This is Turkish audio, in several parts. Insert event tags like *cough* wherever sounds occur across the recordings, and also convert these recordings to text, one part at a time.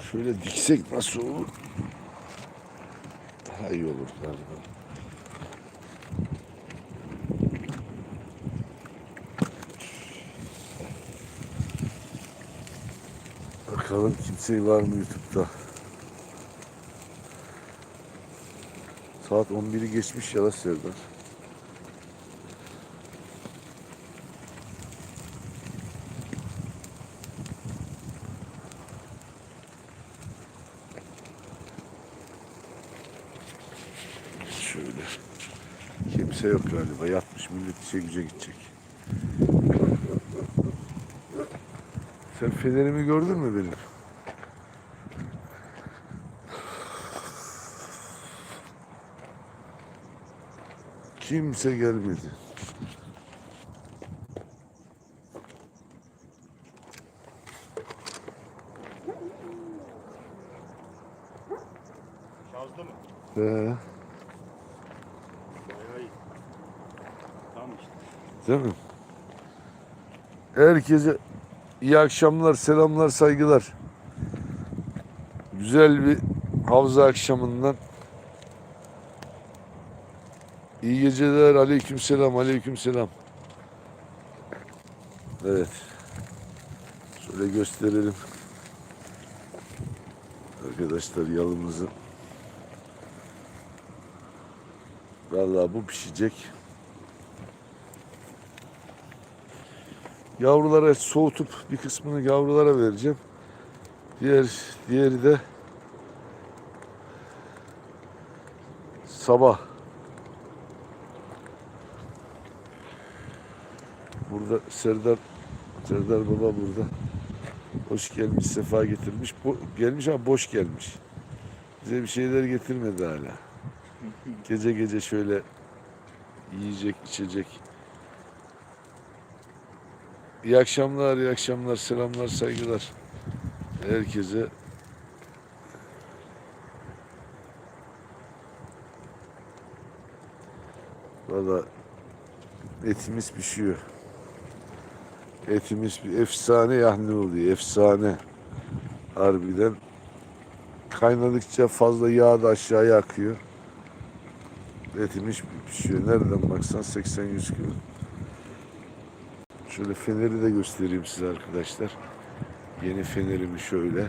Şöyle diksek nasıl olur? Daha iyi olur galiba. Bakalım kimse var mı YouTube'da? Saat 11'i geçmiş ya da Serdar. Şöyle. Kimse yok galiba. Yatmış millet işe güce gidecek. Sen fenerimi gördün mü benim? Kimse gelmedi. Şazdı mı? Ee, Bayağı iyi. Tam işte. Değil mi? Herkese iyi akşamlar, selamlar, saygılar. Güzel bir havza akşamından iyi geceler. Aleyküm selam, aleyküm selam. Evet. Şöyle gösterelim. Arkadaşlar yalımızı. Vallahi bu pişecek. Yavrulara soğutup bir kısmını yavrulara vereceğim. Diğer diğeri de sabah. Burada Serdar Serdar Baba burada. Hoş gelmiş, sefa getirmiş. Bo- gelmiş ama boş gelmiş. Bize bir şeyler getirmedi hala. *laughs* Gece gece şöyle yiyecek, içecek. İyi akşamlar, iyi akşamlar, selamlar, saygılar. Herkese Valla etimiz pişiyor. Etimiz bir efsane yahni oluyor, efsane. Harbiden kaynadıkça fazla yağ da aşağıya akıyor. Etimiz pişiyor. Nereden baksan 80-100 kilo. Şöyle feneri de göstereyim size arkadaşlar. Yeni fenerimi şöyle.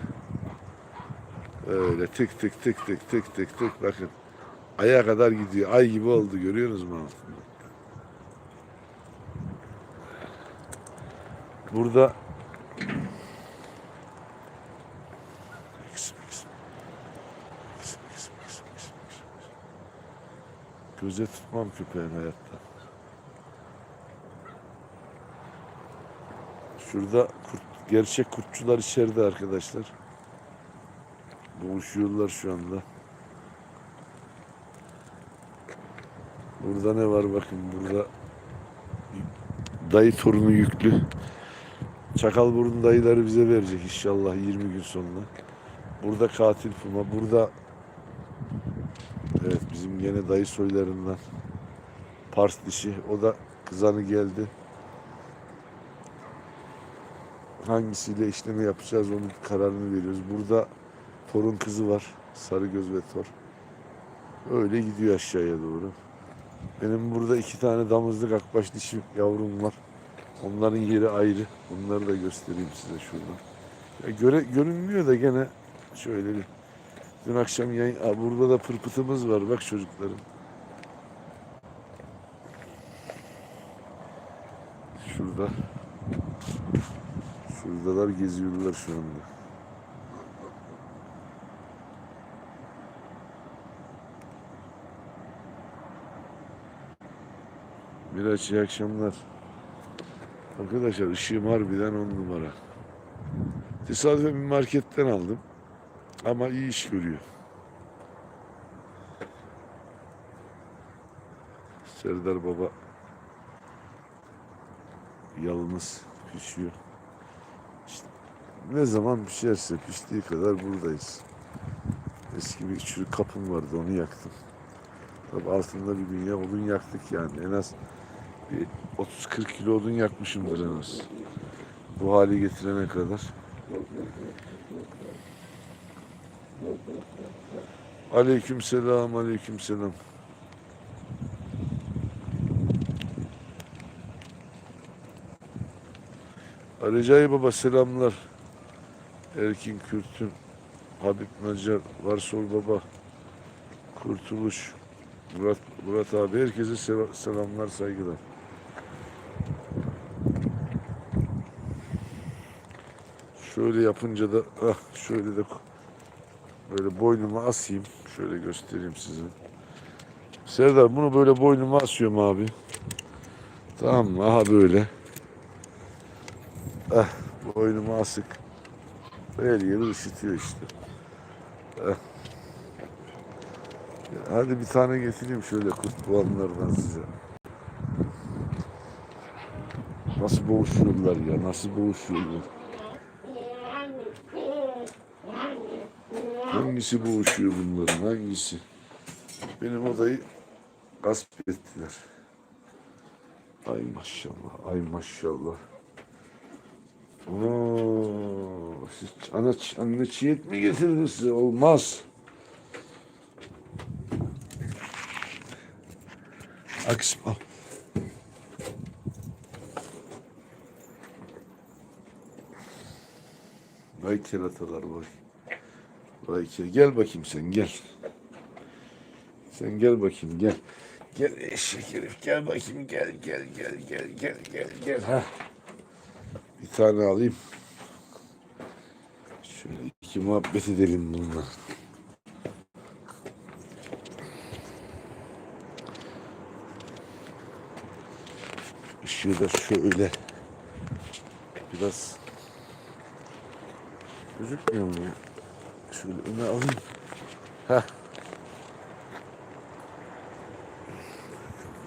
Öyle tık tık tık tık tık tık tık bakın. Aya kadar gidiyor. Ay gibi oldu görüyorsunuz mu altında? Burada Göze tutmam köpeğin hayatta. Şurada kurt, gerçek kurtçular içeride arkadaşlar. Boğuşuyorlar şu anda. Burada ne var bakın burada dayı torunu yüklü. Çakalburun dayıları bize verecek inşallah 20 gün sonra. Burada katil puma, burada evet bizim gene dayı soylarından Pars dişi. O da kızanı geldi. Hangisiyle işlemi yapacağız onun kararını veriyoruz. Burada torun kızı var. Sarıgöz ve Tor. Öyle gidiyor aşağıya doğru. Benim burada iki tane damızlık akbaş dişi yavrum var. Onların yeri ayrı. Onları da göstereyim size şuradan. Ya göre, görünmüyor da gene şöyle bir. Dün akşam yayın... Aa, burada da pırpıtımız var bak çocuklarım. Şurada. Şuradalar geziyorlar şu anda. Miraç iyi akşamlar. Arkadaşlar ışığım harbiden on numara. Tesadüfen bir marketten aldım. Ama iyi iş görüyor. Serdar Baba yalnız pişiyor. Ne zaman pişerse piştiği kadar buradayız. Eski bir çürük kapım vardı onu yaktım. Tabii altında bir dünya odun yaktık yani. En az bir 30-40 kilo odun yakmışımdır en az. Bu hale getirene kadar. Aleyküm selam, aleyküm selam. Recai Baba selamlar. Erkin Kürtün, Habib Nacar, Varsol Baba, Kurtuluş, Murat, Murat abi herkese sel- selamlar, saygılar. Şöyle yapınca da ah şöyle de böyle boynuma asayım. Şöyle göstereyim size. Serdar bunu böyle boynuma asıyorum abi. Tamam mı? Aha böyle. Ah boynuma asık. Her yeri ışıtıyor işte. Ah. Hadi bir tane getireyim şöyle kurt boğanlardan size. Nasıl boğuşuyorlar ya, nasıl boğuşuyorlar. Hangisi boğuşuyor bunların, hangisi? Benim odayı gasp ettiler. Ay maşallah, ay maşallah. Oo, siz ana, anne çiğet mi getirdi size? Olmaz. Aksim al. Vay keratalar vay. Vay ke- Gel bakayım sen gel. Sen gel bakayım gel. Gel eşek herif gel bakayım gel gel gel gel gel gel gel ha. Bir tane alayım. Şöyle iki muhabbet edelim bununla. Işığı da şöyle biraz gözükmüyor mu ya? Şöyle öne alayım. Heh.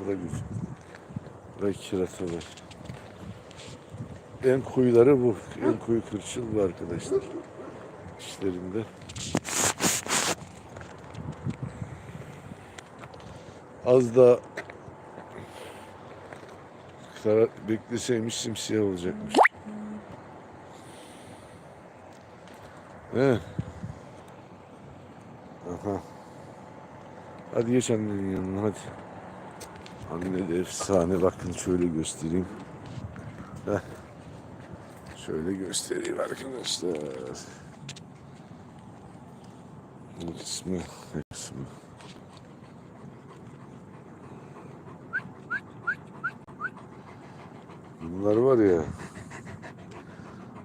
Bu da güzel. Ve kirası var. En koyuları bu. En koyu kırçıl bu arkadaşlar. İşlerinde. Az da bekleseymiş simsiyah olacakmış. He. Aha. Hadi geç annenin yanına hadi. Anne de efsane bakın şöyle göstereyim. Heh. Şöyle göstereyim arkadaşlar. Bu kısmı, bu kısmı. Bunlar var ya.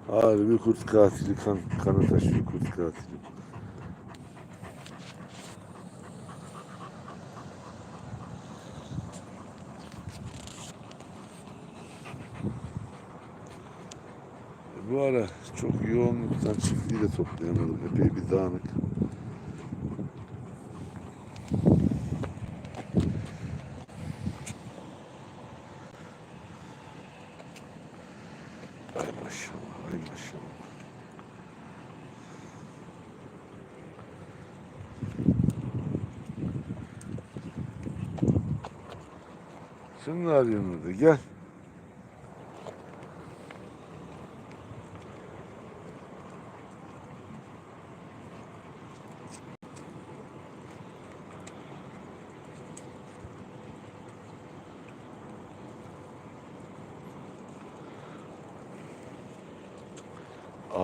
Harbi kurt katili kan, kanı taşıyor kurt katili. Bu ara çok yoğunluktan çiftliği de toplayamadım. Epey bir dağınık. Ay maşallah, ay maşallah. Sen ne? Gel.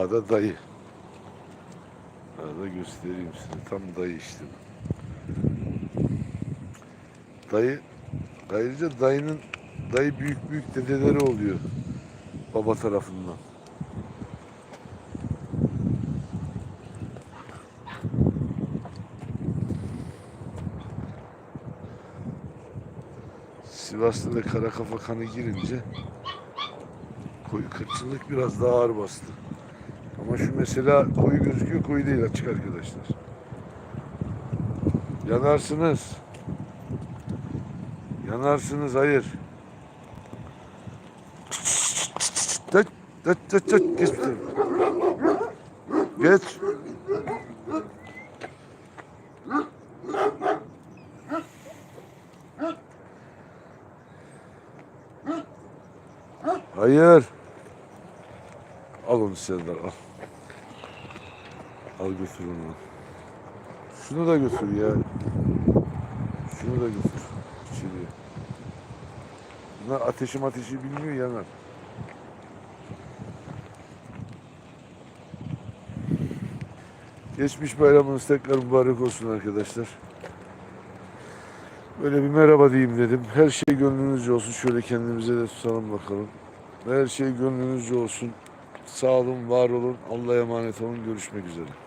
Ağda dayı. Ağda göstereyim size. Tam dayı işte. Dayı, ayrıca dayının dayı büyük büyük dedeleri oluyor. Baba tarafından. Sivas'ta da kara kafa kanı girince koyu kırçınlık biraz daha ağır bastı. Şu mesela koyu gözüküyor, koyu değil açık arkadaşlar. Yanarsınız. Yanarsınız, hayır. Tık, tık, tık, tık. Geç. Geç. Hayır. Al onu Serdar al. Al götür onu. Şunu da götür ya. Şunu da götür. İçeriye. Bunlar ateşim ateşi bilmiyor yanar. Geçmiş bayramınız tekrar mübarek olsun arkadaşlar. Böyle bir merhaba diyeyim dedim. Her şey gönlünüzce olsun. Şöyle kendimize de tutalım bakalım. Her şey gönlünüzce olsun. Sağ olun, var olun. Allah'a emanet olun. Görüşmek üzere.